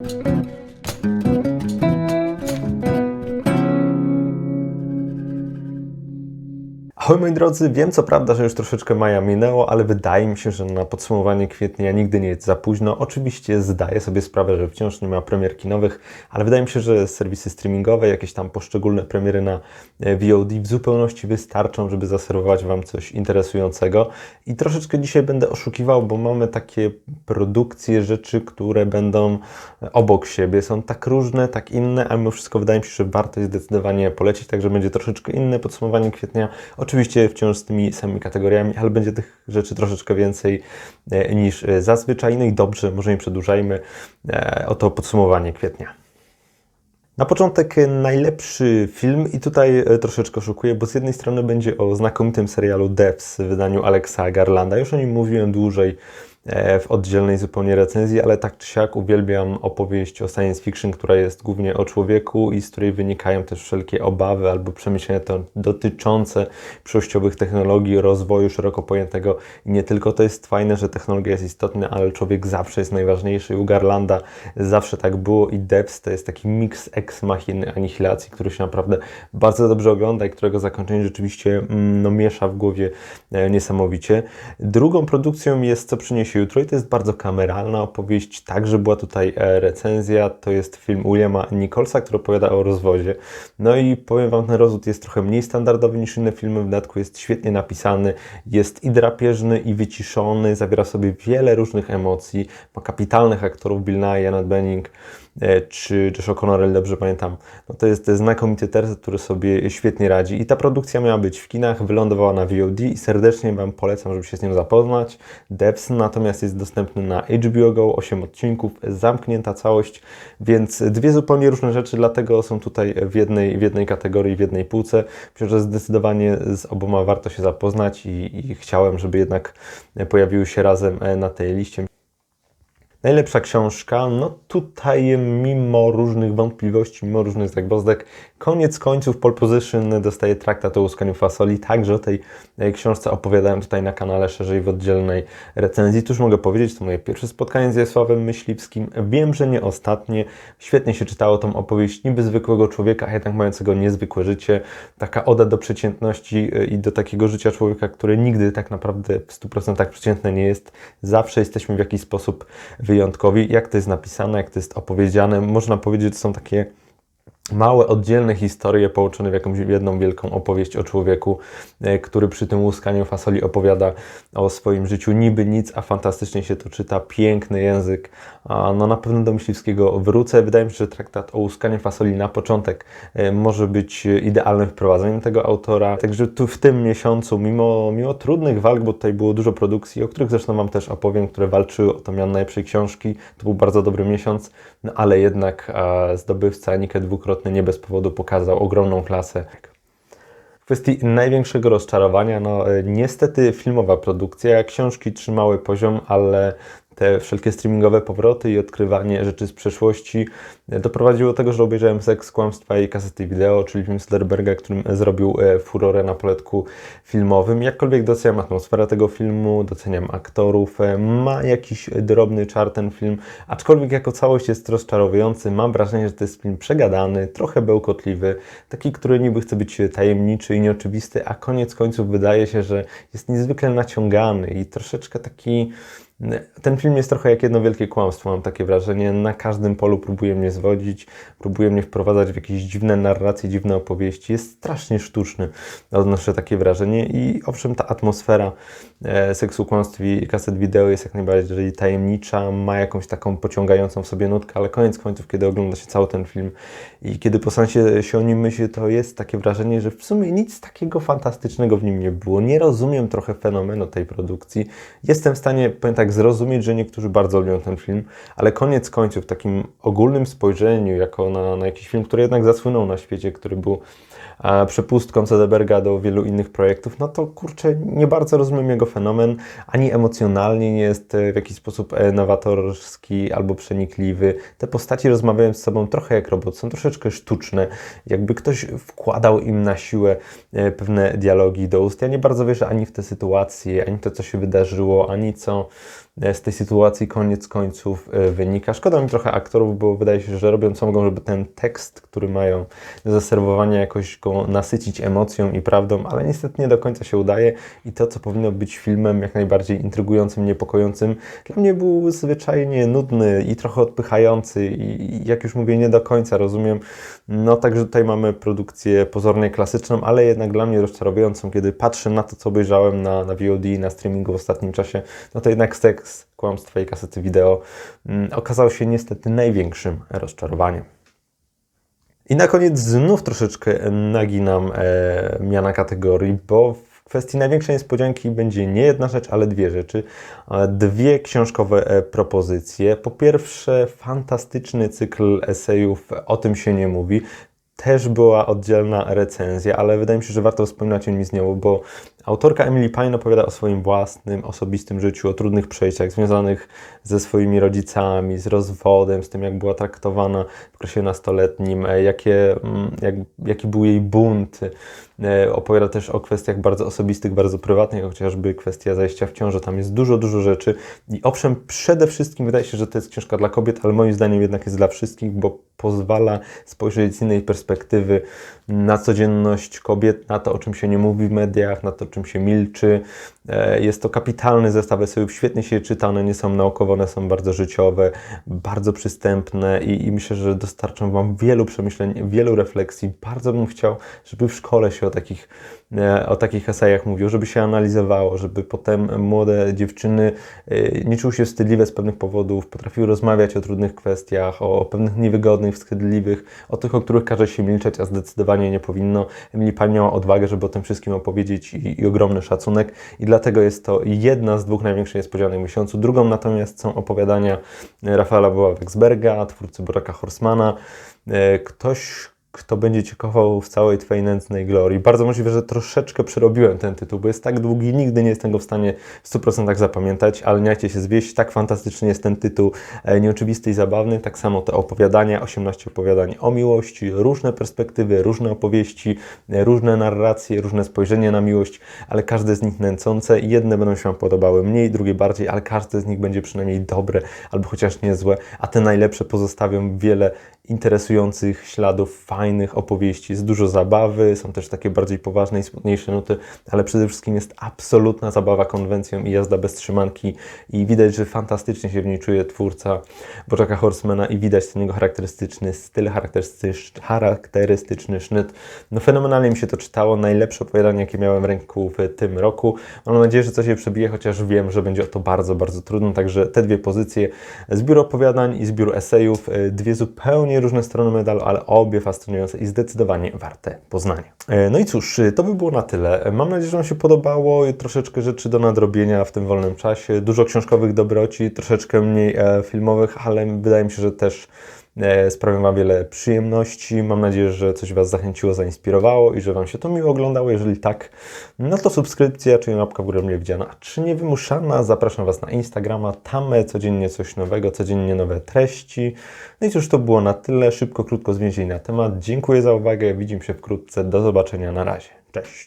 Thank you. Ahoj moi drodzy, wiem co prawda, że już troszeczkę maja minęło, ale wydaje mi się, że na podsumowanie kwietnia nigdy nie jest za późno. Oczywiście zdaję sobie sprawę, że wciąż nie ma premier kinowych, ale wydaje mi się, że serwisy streamingowe, jakieś tam poszczególne premiery na e, VOD w zupełności wystarczą, żeby zaserwować Wam coś interesującego. I troszeczkę dzisiaj będę oszukiwał, bo mamy takie produkcje, rzeczy, które będą obok siebie. Są tak różne, tak inne, a mimo wszystko wydaje mi się, że warto jest zdecydowanie polecić, także będzie troszeczkę inne podsumowanie kwietnia. Oczywiście wciąż z tymi samymi kategoriami, ale będzie tych rzeczy troszeczkę więcej e, niż e, zazwyczaj. No i dobrze, może nie przedłużajmy. E, Oto podsumowanie kwietnia. Na początek najlepszy film i tutaj troszeczkę oszukuję, bo z jednej strony będzie o znakomitym serialu Devs w wydaniu Alexa Garlanda. Już o nim mówiłem dłużej w oddzielnej zupełnie recenzji, ale tak czy siak uwielbiam opowieść o science fiction, która jest głównie o człowieku i z której wynikają też wszelkie obawy albo przemyślenia dotyczące przyszłościowych technologii, rozwoju szeroko pojętego. I nie tylko to jest fajne, że technologia jest istotna, ale człowiek zawsze jest najważniejszy. U Garlanda zawsze tak było i Devs to jest taki miks ex machiny anihilacji, który się naprawdę bardzo dobrze ogląda i którego zakończenie rzeczywiście mm, no, miesza w głowie e, niesamowicie. Drugą produkcją jest Co przyniesie jutro i to jest bardzo kameralna opowieść. Także była tutaj e, recenzja. To jest film Williama Nicholsa, który opowiada o rozwodzie. No i powiem Wam, ten rozwód jest trochę mniej standardowy niż inne filmy. W dodatku jest świetnie napisany, jest i drapieżny, i wyciszony, zawiera w sobie wiele różnych emocji. Ma kapitalnych aktorów Bill Nye, Annette Bening e, czy Josh O'Connor, dobrze pamiętam. No to jest znakomity tercet, który sobie świetnie radzi. I ta produkcja miała być w kinach, wylądowała na VOD i serdecznie Wam polecam, żeby się z nią zapoznać. Devs natomiast jest dostępny na HBO Go, 8 odcinków, zamknięta całość, więc dwie zupełnie różne rzeczy, dlatego są tutaj w jednej, w jednej kategorii, w jednej półce. Myślę, że zdecydowanie z oboma warto się zapoznać i, i chciałem, żeby jednak pojawiły się razem na tej liście. Najlepsza książka, no tutaj mimo różnych wątpliwości, mimo różnych zagwozdek, koniec końców pole position dostaje traktat o łuskaniu fasoli. Także o tej e, książce opowiadałem tutaj na kanale szerzej w oddzielnej recenzji. Tuż mogę powiedzieć, to moje pierwsze spotkanie z Jasławem Myśliwskim. Wiem, że nie ostatnie. Świetnie się czytało tą opowieść niby zwykłego człowieka, a jednak mającego niezwykłe życie. Taka oda do przeciętności e, i do takiego życia człowieka, które nigdy tak naprawdę w 100% przeciętne nie jest. Zawsze jesteśmy w jakiś sposób wyjątkowi. Jak to jest napisane, jak to jest opowiedziane, można powiedzieć, że są takie małe, oddzielne historie połączone w jakąś jedną wielką opowieść o człowieku, e, który przy tym łuskaniu fasoli opowiada o swoim życiu niby nic, a fantastycznie się to czyta, piękny język. No na pewno do Myśliwskiego wrócę. Wydaje mi się, że traktat o łuskaniu fasoli na początek e, może być idealnym wprowadzeniem tego autora. Także tu w tym miesiącu, mimo, mimo trudnych walk, bo tutaj było dużo produkcji, o których zresztą Wam też opowiem, które walczyły o to miano najlepszej książki, to był bardzo dobry miesiąc, no ale jednak zdobywca Nikę dwukrotnie nie bez powodu pokazał ogromną klasę. W kwestii największego rozczarowania, no e, niestety filmowa produkcja, książki trzymały poziom, ale te wszelkie streamingowe powroty i odkrywanie rzeczy z przeszłości doprowadziło do tego, że obejrzałem Seks, Kłamstwa i Kasety Wideo, czyli film Slerberga, którym zrobił e, furorę na poletku filmowym. Jakkolwiek doceniam atmosferę tego filmu, doceniam aktorów, e, ma jakiś drobny czar ten film, aczkolwiek jako całość jest rozczarowujący. Mam wrażenie, że to jest film przegadany, trochę bełkotliwy, taki, który niby chce być tajemniczy i nieoczywisty, a koniec końców wydaje się, że jest niezwykle naciągany i troszeczkę taki ten film jest trochę jak jedno wielkie kłamstwo, mam takie wrażenie. Na każdym polu próbuje mnie zwodzić, próbuje mnie wprowadzać w jakieś dziwne narracje, dziwne opowieści. Jest strasznie sztuczny, odnoszę takie wrażenie. I owszem, ta atmosfera e, seksu, kłamstw i kaset wideo jest jak najbardziej tajemnicza, ma jakąś taką pociągającą w sobie nutkę, ale koniec końców, kiedy ogląda się cały ten film i kiedy po sensie się o nim myśli, to jest takie wrażenie, że w sumie nic takiego fantastycznego w nim nie było. Nie rozumiem trochę fenomenu tej produkcji. Jestem w stanie, powiem zrozumieć, że niektórzy bardzo lubią ten film, ale koniec końców w takim ogólnym spojrzeniu, jako na, na jakiś film, który jednak zasłynął na świecie, który był a, przepustką Cederberga do wielu innych projektów, no to kurczę, nie bardzo rozumiem jego fenomen, ani emocjonalnie nie jest e, w jakiś sposób e, nowatorski albo przenikliwy. Te postaci rozmawiają z sobą trochę jak robot, są troszeczkę sztuczne, jakby ktoś wkładał im na siłę e, pewne dialogi do ust. Ja nie bardzo wierzę ani w te sytuacje, ani to, co się wydarzyło, ani co z tej sytuacji koniec końców e, wynika. Szkoda mi trochę aktorów, bo wydaje się, że robią co mogą, żeby ten tekst, który mają do zaserwowania, jakoś go nasycić emocją i prawdą, ale niestety nie do końca się udaje i to, co powinno być filmem jak najbardziej intrygującym, niepokojącym, dla mnie był zwyczajnie nudny i trochę odpychający i jak już mówię, nie do końca rozumiem. No także tutaj mamy produkcję pozornie klasyczną, ale jednak dla mnie rozczarowującą, kiedy patrzę na to, co obejrzałem na, na VOD, na streamingu w ostatnim czasie, no to jednak seks, kłamstwa i kasety wideo mm, okazał się niestety największym rozczarowaniem. I na koniec znów troszeczkę naginam e, miana kategorii, bo w kwestii największej niespodzianki będzie nie jedna rzecz, ale dwie rzeczy. E, dwie książkowe e, propozycje. Po pierwsze, fantastyczny cykl esejów O tym się nie mówi też była oddzielna recenzja, ale wydaje mi się, że warto wspominać o nim z nią, bo autorka Emily Pine opowiada o swoim własnym, osobistym życiu, o trudnych przejściach związanych ze swoimi rodzicami, z rozwodem, z tym, jak była traktowana w okresie nastoletnim, e, jakie, mm, jak, jaki był jej bunt. E, opowiada też o kwestiach bardzo osobistych, bardzo prywatnych, chociażby kwestia zajścia w ciążę. Tam jest dużo, dużo rzeczy. I owszem, przede wszystkim wydaje się, że to jest książka dla kobiet, ale moim zdaniem jednak jest dla wszystkich, bo pozwala spojrzeć z innej perspektywy na codzienność kobiet, na to, o czym się nie mówi w mediach, na to, o czym się milczy. E, jest to kapitalny zestaw esejów, świetnie się czyta, one nie są naukowe, one są bardzo życiowe, bardzo przystępne i, i myślę, że dostarczą Wam wielu przemyśleń, wielu refleksji. Bardzo bym chciał, żeby w szkole się o takich E, o takich esejach mówił, żeby się analizowało, żeby potem młode dziewczyny e, nie czuły się wstydliwe z pewnych powodów, potrafiły rozmawiać o trudnych kwestiach, o pewnych niewygodnych, wstydliwych, o tych, o których każe się milczeć, a zdecydowanie nie powinno. Emily Pan miała odwagę, żeby o tym wszystkim opowiedzieć i, i ogromny szacunek i dlatego jest to jedna z dwóch największych niespodzianek miesiącu. Drugą natomiast są opowiadania Rafaela Woła-Weksberga, twórcy Boraka Horsmana. E, ktoś, kto będzie Cię kochał w całej Twojej nędznej glorii. Bardzo możliwe, że troszeczkę przerobiłem ten tytuł, bo jest tak długi, nigdy nie jestem go w stanie w 100% zapamiętać, ale nie się zwieść, tak fantastyczny jest ten tytuł, e, nieoczywisty i zabawny, tak samo te opowiadania, 18 opowiadań o miłości, różne perspektywy, różne opowieści, e, różne narracje, różne spojrzenie na miłość, ale każde z nich nęcące jedne będą się Wam podobały mniej, drugie bardziej, ale każde z nich będzie przynajmniej dobre albo chociaż niezłe, a te najlepsze pozostawią wiele interesujących śladów, fajnych opowieści. Jest dużo zabawy, są też takie bardziej poważne i smutniejsze nuty, ale przede wszystkim jest absolutna zabawa konwencją i jazda bez trzymanki i widać, że fantastycznie się w niej czuje twórca Bożaka Horsemana i widać ten jego charakterystyczny styl, charakterystyczny, charakterystyczny sznyt. No fenomenalnie mi się to czytało, najlepsze opowiadanie, jakie miałem w ręku w tym roku. Mam nadzieję, że coś się przebije, chociaż wiem, że będzie to bardzo, bardzo trudno, także te dwie pozycje, zbiór opowiadań i zbiór esejów, y, dwie zupełnie różne strony medalu, ale obie fascynujące i zdecydowanie warte poznania. E, no i cóż, to by było na tyle. Mam nadzieję, że Wam się podobało. Troszeczkę rzeczy do nadrobienia w tym wolnym czasie. Dużo książkowych dobroci, troszeczkę mniej e, filmowych, ale wydaje mi się, że też E, sprawią Wam wiele przyjemności. Mam nadzieję, że coś Was zachęciło, zainspirowało i że Wam się to miło oglądało. Jeżeli tak, no to subskrypcja, czyli łapka w górę mile widziana, czy nie wymuszana. Zapraszam Was na Instagrama, tam codziennie coś nowego, codziennie nowe treści. No i cóż, to było na tyle. Szybko, krótko zwięźli na temat. Dziękuję za uwagę, widzimy się wkrótce. Do zobaczenia, na razie. Cześć.